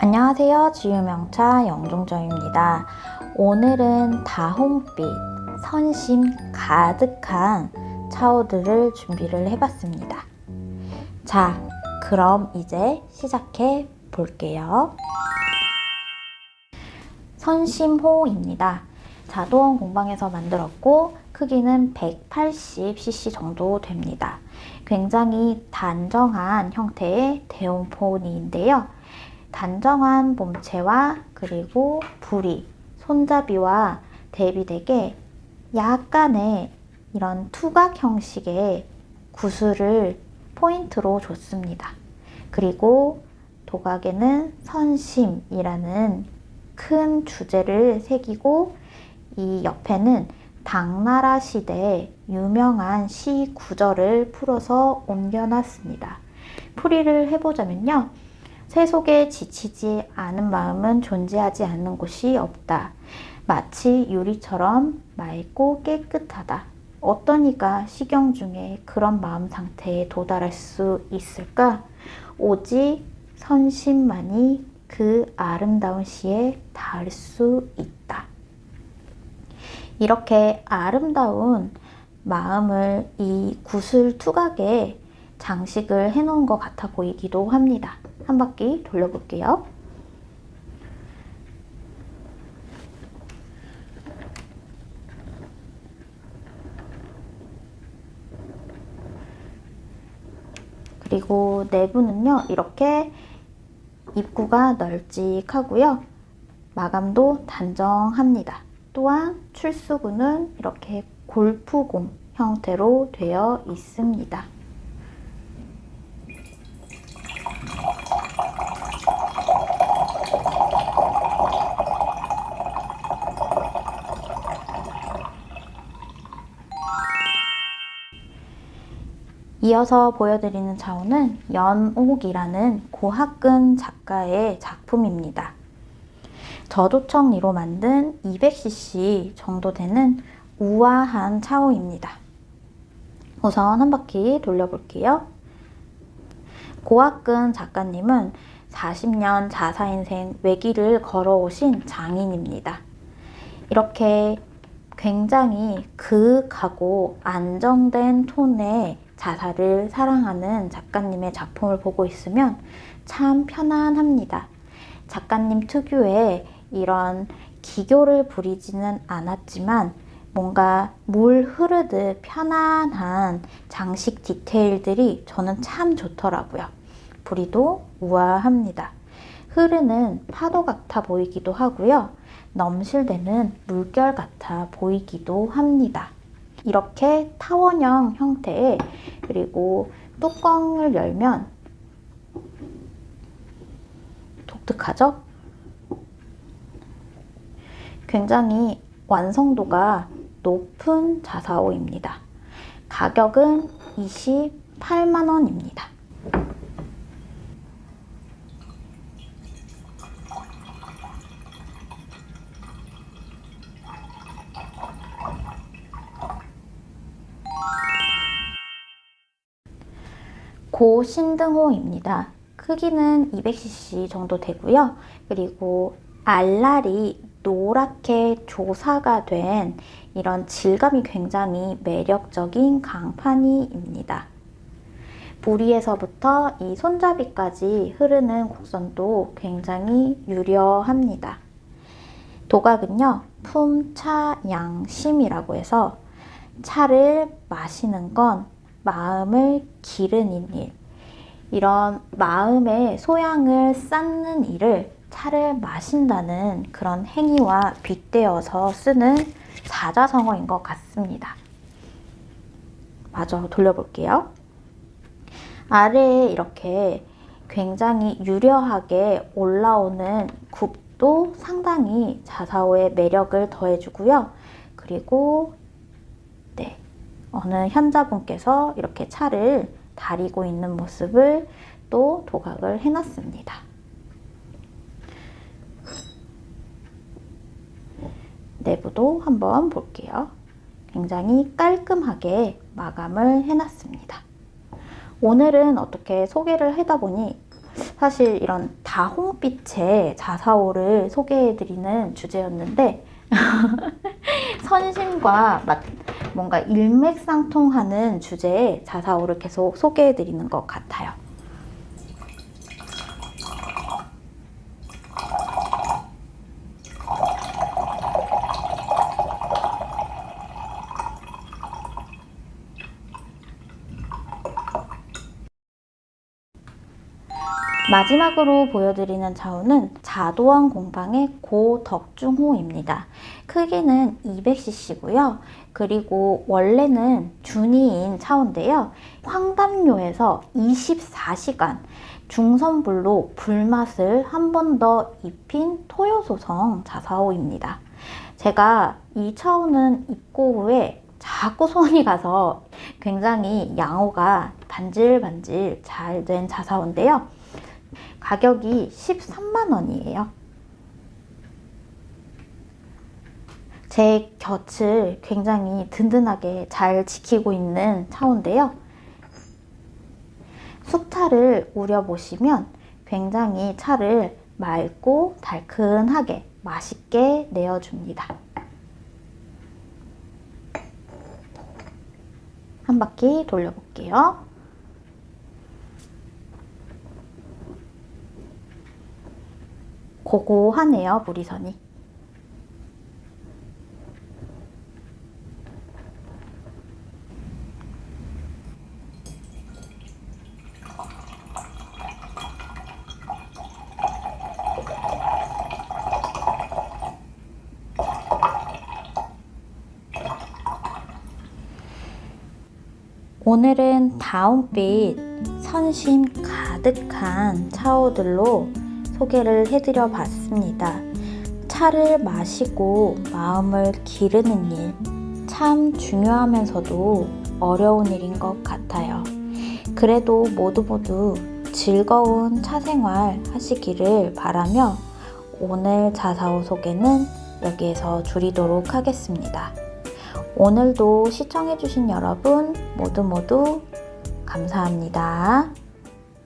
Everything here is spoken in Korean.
안녕하세요. 지유명차 영종정입니다. 오늘은 다홍빛, 선심 가득한 차오들을 준비를 해봤습니다. 자, 그럼 이제 시작해 볼게요. 선심호입니다. 자동 공방에서 만들었고 크기는 180cc 정도 됩니다. 굉장히 단정한 형태의 대용포니인데요. 단정한 몸체와 그리고 부리, 손잡이와 대비되게 약간의 이런 투각 형식의 구슬을 포인트로 줬습니다. 그리고 도각에는 선심이라는 큰 주제를 새기고 이 옆에는 당나라 시대 유명한 시 구절을 풀어서 옮겨놨습니다. 풀이를 해보자면요. 새 속에 지치지 않은 마음은 존재하지 않는 곳이 없다. 마치 유리처럼 맑고 깨끗하다. 어떤 이가 시경 중에 그런 마음 상태에 도달할 수 있을까? 오직 선심만이 그 아름다운 시에 닿을 수 있다. 이렇게 아름다운 마음을 이 구슬 투각에 장식을 해 놓은 것 같아 보이기도 합니다. 한 바퀴 돌려볼게요. 그리고 내부는요, 이렇게 입구가 널찍하고요. 마감도 단정합니다. 또한 출수구는 이렇게 골프공 형태로 되어 있습니다. 이어서 보여드리는 차오는 연옥이라는 고학근 작가의 작품입니다. 저도청리로 만든 200cc 정도 되는 우아한 차오입니다. 우선 한 바퀴 돌려볼게요. 고학근 작가님은 40년 자사인생 외길을 걸어오신 장인입니다. 이렇게 굉장히 그윽하고 안정된 톤의 자사를 사랑하는 작가님의 작품을 보고 있으면 참 편안합니다. 작가님 특유의 이런 기교를 부리지는 않았지만 뭔가 물 흐르듯 편안한 장식 디테일들이 저는 참 좋더라고요. 부리도 우아합니다. 흐르는 파도 같아 보이기도 하고요. 넘실대는 물결 같아 보이기도 합니다. 이렇게 타원형 형태의 그리고 뚜껑을 열면 독특하죠? 굉장히 완성도가 높은 자사오입니다. 가격은 28만 원입니다. 고신등호입니다. 크기는 200cc 정도 되고요. 그리고 알알이 노랗게 조사가 된 이런 질감이 굉장히 매력적인 강판이입니다. 부리에서부터 이 손잡이까지 흐르는 곡선도 굉장히 유려합니다. 도각은요, 품차양심이라고 해서 차를 마시는 건 마음을 기르는 일, 이런 마음의 소양을 쌓는 일을 차를 마신다는 그런 행위와 빗대어서 쓰는 사자성어인 것 같습니다. 마저 돌려볼게요. 아래에 이렇게 굉장히 유려하게 올라오는 굽도 상당히 자사오의 매력을 더해주고요. 그리고 네, 어느 현자분께서 이렇게 차를 다리고 있는 모습을 또 도각을 해놨습니다. 내부도 한번 볼게요. 굉장히 깔끔하게 마감을 해놨습니다. 오늘은 어떻게 소개를 하다 보니 사실 이런 다홍빛의 자사오를 소개해드리는 주제였는데 선심과 맞- 뭔가 일맥상통하는 주제의 자사오를 계속 소개해드리는 것 같아요. 마지막으로 보여드리는 차우는 자도원 공방의 고덕중호입니다. 크기는 200cc고요. 그리고 원래는 준이인 차우인데요. 황담료에서 24시간 중선불로 불맛을 한 번 더 입힌 토요소성 자사오입니다. 제가 이 차우는 입고 후에 자꾸 손이 가서 굉장히 양호가 반질반질 잘 된 자사오인데요. 가격이 13만 원이에요. 제 곁을 굉장히 든든하게 잘 지키고 있는 차원인데요. 숙차를 우려보시면 굉장히 차를 맑고 달큰하게 맛있게 내어줍니다. 한 바퀴 돌려볼게요. 고고하네요, 무리선이. 오늘은 다운빛 선심 가득한 차오들로 소개를 해드려 봤습니다. 차를 마시고 마음을 기르는 일, 참 중요하면서도 어려운 일인 것 같아요. 그래도 모두 모두 즐거운 차 생활 하시기를 바라며 오늘 자사오 소개는 여기에서 줄이도록 하겠습니다. 오늘도 시청해주신 여러분 모두 모두 감사합니다.